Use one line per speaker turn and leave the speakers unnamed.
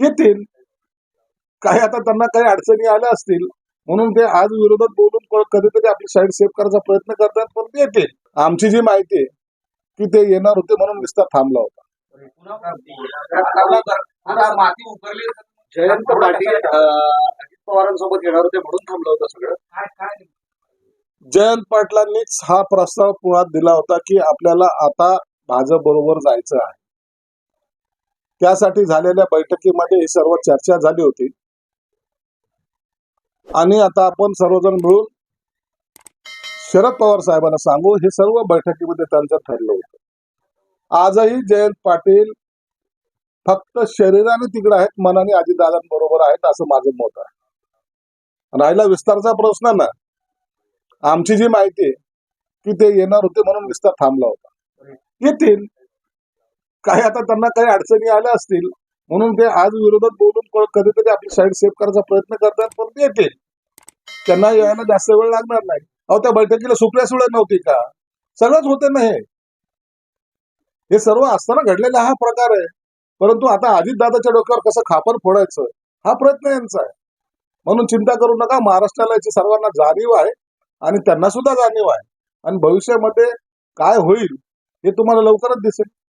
येतील. काही आता त्यांना काही अडचणी आल्या असतील म्हणून ते आज विरोधात बोलून कधीतरी आपली साईड सेव्ह करायचा प्रयत्न करतात पण ते येतील. आमची जी माहिती आहे की ते येणार होते म्हणून विस्तार थांबला होता.
जयंत पाटील अजित पवारांसोबत येणार होते म्हणून थांबलं होतं सगळं.
जयंत पाटलांनीच हा प्रस्ताव पुण्यात दिला होता की आपल्याला आता भाजप बरोबर जायचं आहे. त्यासाठी झालेल्या बैठकीमध्ये ही सर्व चर्चा झाली होती. आणि आता आपण सर्वजण मिळून शरद पवार साहेबांना सांगू हे सर्व बैठकीमध्ये त्यांचं ठरलं होतं. आजही जयंत पाटील फक्त शरीराने तिकडे आहेत मनाने अजितदादांबरोबर आहेत असं माझं मत आहे. राहिला विस्तारचा प्रश्न ना. आमची जी माहिती आहे की ते येणार होते म्हणून विस्तार थांबला होता. येतील. काय आता त्यांना काही अडचणी आल्या असतील म्हणून ते आज विरोधात बोलून कधीतरी आपली साईड सेव्ह करायचा प्रयत्न करतात पण ते येतील. त्यांना यायला जास्त वेळ लागणार नाही. अहो त्या बैठकीला सुप्रिया सुळे नव्हती का? सगळंच होते ना हे. हे सर्व असताना घडलेला हा प्रकार आहे. परंतु आता अजितदादाच्या डोक्यावर कसं खापर फोडायचं हा प्रयत्न यांचा आहे. म्हणून चिंता करू नका महाराष्ट्राला याची सर्वांना जाणीव आहे आणि त्यांना सुद्धा जाणीव आहे. आणि भविष्यामध्ये काय होईल हे तुम्हाला लवकरच दिसेल.